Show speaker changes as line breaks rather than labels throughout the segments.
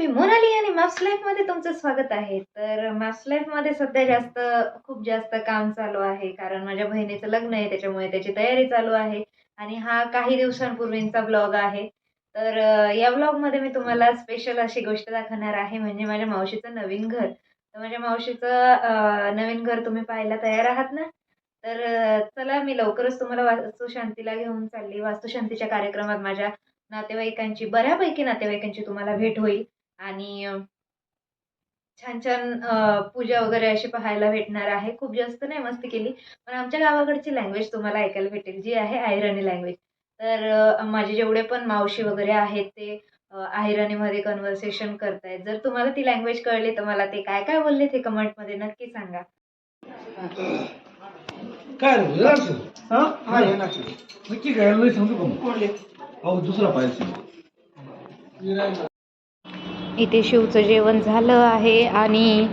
मी मोनाली आणि मॅप्स लाईफमध्ये तुमचं स्वागत आहे. तर मॅप्स लाईफमध्ये सध्या जास्त खूप जास्त काम चालू आहे. कारण माझ्या बहिणीचं लग्न आहे त्याच्यामुळे त्याची तयारी चालू आहे. आणि हा काही दिवसांपूर्वींचा ब्लॉग आहे. तर या ब्लॉगमध्ये मी तुम्हाला स्पेशल अशी गोष्ट दाखवणार आहे. म्हणजे माझ्या मावशीचं नवीन घर. तर माझ्या मावशीचं नवीन घर तुम्ही पाहायला तयार आहात ना? तर चला मी लवकरच तुम्हाला वास्तुशांतीला घेऊन चालली. वास्तुशांतीच्या कार्यक्रमात माझ्या नातेवाईकांची बऱ्यापैकी नातेवाईकांची तुम्हाला भेट होईल. आणि छान छान पूजा वगैरे अशी पाहायला भेटणार आहे. खूप जास्त नाही मस्ती केली पण आमच्या गावाकडची लँग्वेज तुम्हाला ऐकायला भेटेल जी आहे आयराणी लँग्वेज तर माझे जेवढे पण मावशी वगैरे आहेत ते आयराणीमध्ये कन्व्हर्सेशन करतायत. जर तुम्हाला ती लँग्वेज कळली तर मला ते काय काय बोलले ते कमेंटमध्ये नक्की सांगा.
काय हा? हा हे दुसरा पाहिजे
इथे शिवचं जेवण झालं आहे आणि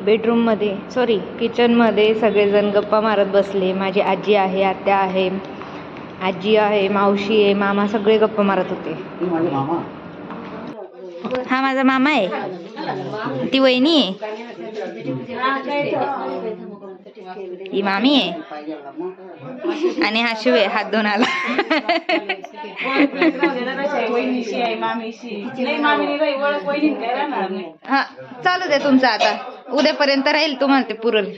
बेडरूममध्ये सॉरी किचनमध्ये सगळेजण गप्पा मारत बसले. माझी आजी आहे आत्या आहे आजी आहे मावशी आहे मामा सगळे गप्पा मारत होते.
मामा?
हा माझा मामा आहे. ती वहिनी आहे? ही मामी आहे. आणि हा शिव आहे हात धुवून आला. हा चालू दे तुमचं आता. उद्यापर्यंत राहील तुम्हाला ते पुरल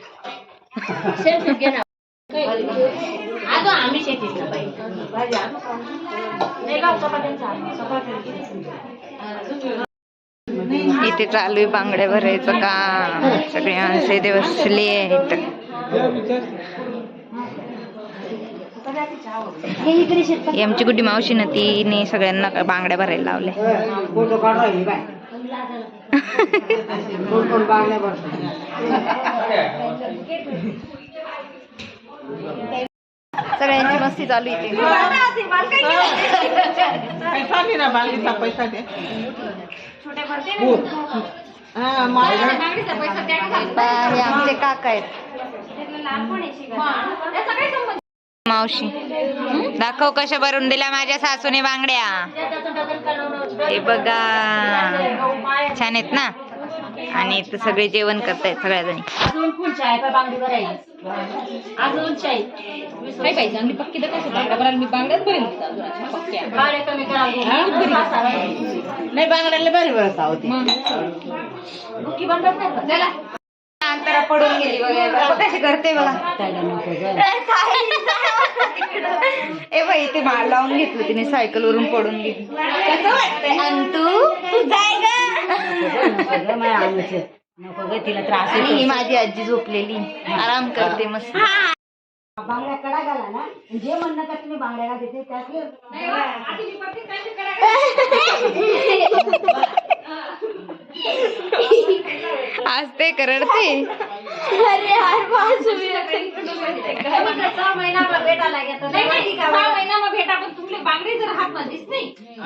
इथे चालू आहे बांगड्या भरायचं का सगळे माणसं इथे बसले आहेत. ही आमची गुड्डी मावशी ना तिने सगळ्यांना बांगड्या भरायला लावल्या. सगळ्यांची मस्ती चालू इथे.
पैसा दे ना बालगीचा पैसा दे. हा. मला
हे आमचे काका आहेत. मावशी. दाखव कशा भरून दिल्या माझ्या सासूने बांगड्या. हे बघा. छान आहेत ना? आणि इथं सगळे जेवण करतायत सगळ्या जणी
अजून फुल चाय पण बांगडी भरायची. अजून चाय. काय पाहिजे पक्की तर कसं बांगड्या भरायला मी पक्क्या कमी
नाही बांगड्याला बरी बरं होती.
नाही
अंतरा पडून गेली बघा. कशी करते बघा. ए बाई ते माळ लावून घेतलं तिने सायकल वरून पडून गेली. कसं वाटतंय अंतू? तू जाय ग.
नको ग तिला त्रास
आणि ही माझी आजी झोपलेली. आराम करते मस्त.
बांगड्या कडा घाला ना. जे म्हणणं का तुम्ही बांगड्या घालायचे त्यातले
आज ते करडते.
सहा महिना भेटायला घेतो सहा महिना भेटा पण तुमले बांगडे जर हात मध्ये दिसते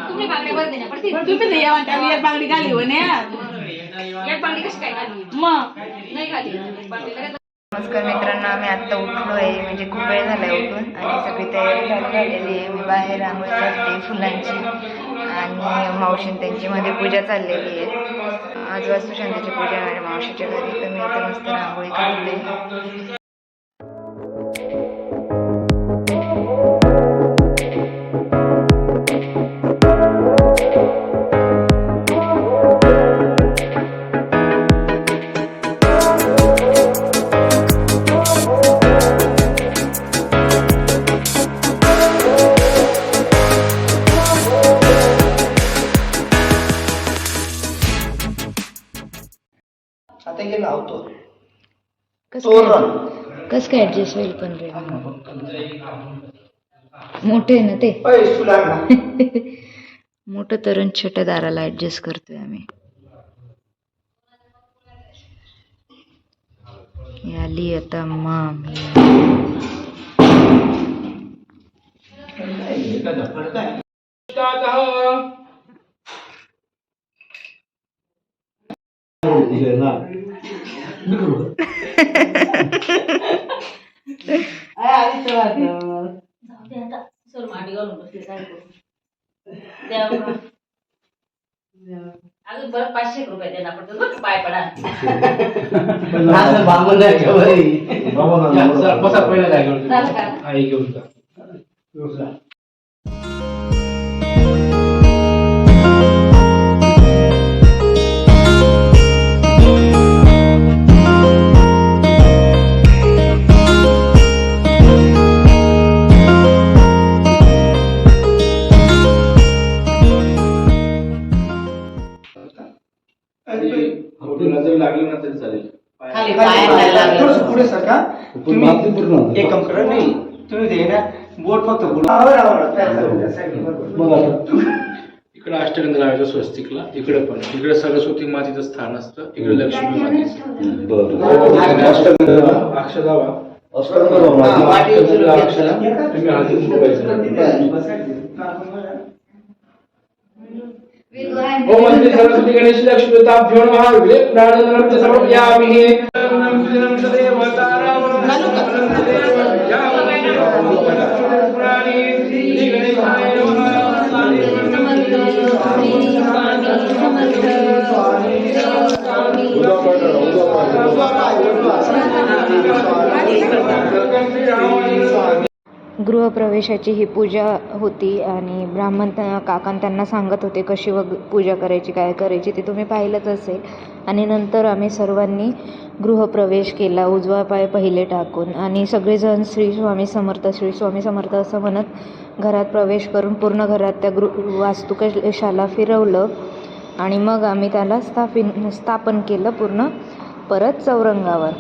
तुम्ही बांगडे देण्या पडतील
तुम्ही येवा त्याला एक बांगडी घाली हो ना
एक बांगडी कशी काय घाली?
मग.
नाही घाली.
नमस्कार मित्रांनो आम्ही आत्ता उठलो आहे म्हणजे खूप वेळ झालाय उठून आणि सगळी तयारी चालू झालेली आहे. मी बाहेर रांगोळी करते फुलांची आणि मावशीन त्यांची मध्ये पूजा चाललेली आहे. आज वास्तुशांतीची पूजा आहे मावशीच्या घरी तर मी इथे मस्त रांगोळी काढते. कसं काय कसं काय ऍडजस्ट होईल पण रे? मोठे आहे ना ते?
ना
मोठं तरुण छोट्या दाराला ऍडजस्ट करतोय आम्ही. ही आली आता मामी.
मी करू का?
सर मांडी घालून बसली काय करू अजून परत पाचशे रुपये देणार पडतो बघ पाय पडा
थोडंसं पुढे सरका तुम्ही एक काम करा नाही तुम्ही ते ना बोट फक्त
इकडे अष्टगंध लावायचं स्वस्तिकला इकडे पण. इकडे सरस्वती मातीचं स्थान असतं इकडे लक्ष्मी मातीचं अक्षदावा
हा, वाटी उचलून
अक्षदा तुम्ही हाती ठेवायचं ओम मंत्री सरस्वती गणेश लक्ष्मी विले प्राणनम च समर्पयामि नमः। देवताराम
गृहप्रवेशाची ही पूजा होती आणि ब्राह्मण त्या- काकां त्यांना सांगत होते कशी वग पूजा करायची काय करायची ते तुम्ही पाहिलंच असेल. आणि नंतर आम्ही सर्वांनी गृहप्रवेश केला उजवा पाय पहिले टाकून. आणि सगळेजण श्री स्वामी समर्थ श्री स्वामी समर्थ असं म्हणत घरात प्रवेश करून पूर्ण घरात त्या गृ वास्तुकशाला फिरवलं. आणि मग आम्ही त्याला स्थापिन स्थापन केलं पूर्ण परत चौरंगावर.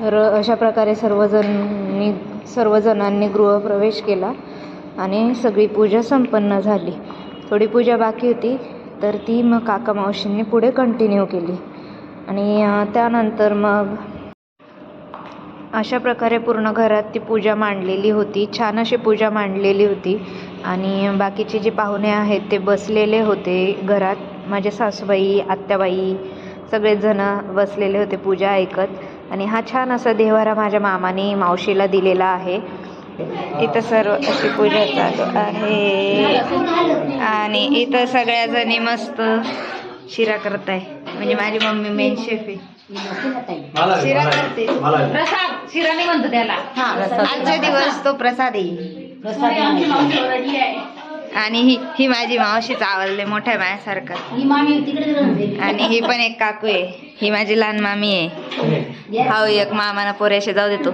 तर अशा प्रकारे सर्वजणांनी सर्वजणांनी गृहप्रवेश केला आणि सगळी पूजा संपन्न झाली. थोडी पूजा बाकी होती तर ती मग काका मावशींनी पुढे कंटिन्यू केली. आणि त्यानंतर मग अशा प्रकारे पूर्ण घरात ती पूजा मांडलेली होती. छान अशी पूजा मांडलेली होती. आणि बाकीचे जे पाहुणे आहेत ते बसलेले होते घरात. माझे सासूबाई आत्याबाई सगळेजणं बसलेले होते पूजा ऐकत. आणि हा छान असा देवारा माझ्या मामाने मावशीला दिलेला आहे. इथं सर्व अशी पूजा चालू आहे. आणि इथं सगळ्या जणी मस्त शिरा करताय. म्हणजे माझी मम्मी मेन शेफ आहे. शिरा करते.
प्रसाद शिरा नाही म्हणतो त्याला.
हा आजचा दिवस तो प्रसाद.
मावशी
आणि ही ही माझी मावशीच आवडले मोठ्या माझ्यासारखं
ही मामी तिकडे राहते.
आणि ही पण एक काकू आहे. ही माझी लहान मामी आहे. हा एक मामाना पोऱ्याशी जाऊ देतो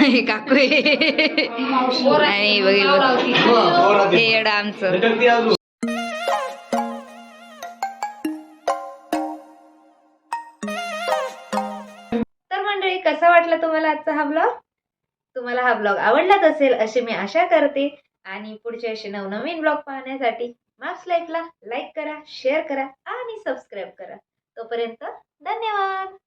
ही काकू आणि बघील बघ. हे आमचं. तर मंडळी कसा वाटला तुम्हाला आजचा हा ब्लॉग तुम्हाला हा ब्लॉग आवडलाच असेल अशी मी आशा करते. आणि पुढचे असे नवनवीन ब्लॉग पाहण्यासाठी मार्क्स लाईफला लाईक करा शेअर करा आणि सबस्क्राईब करा. तोपर्यंत 丹尼尔。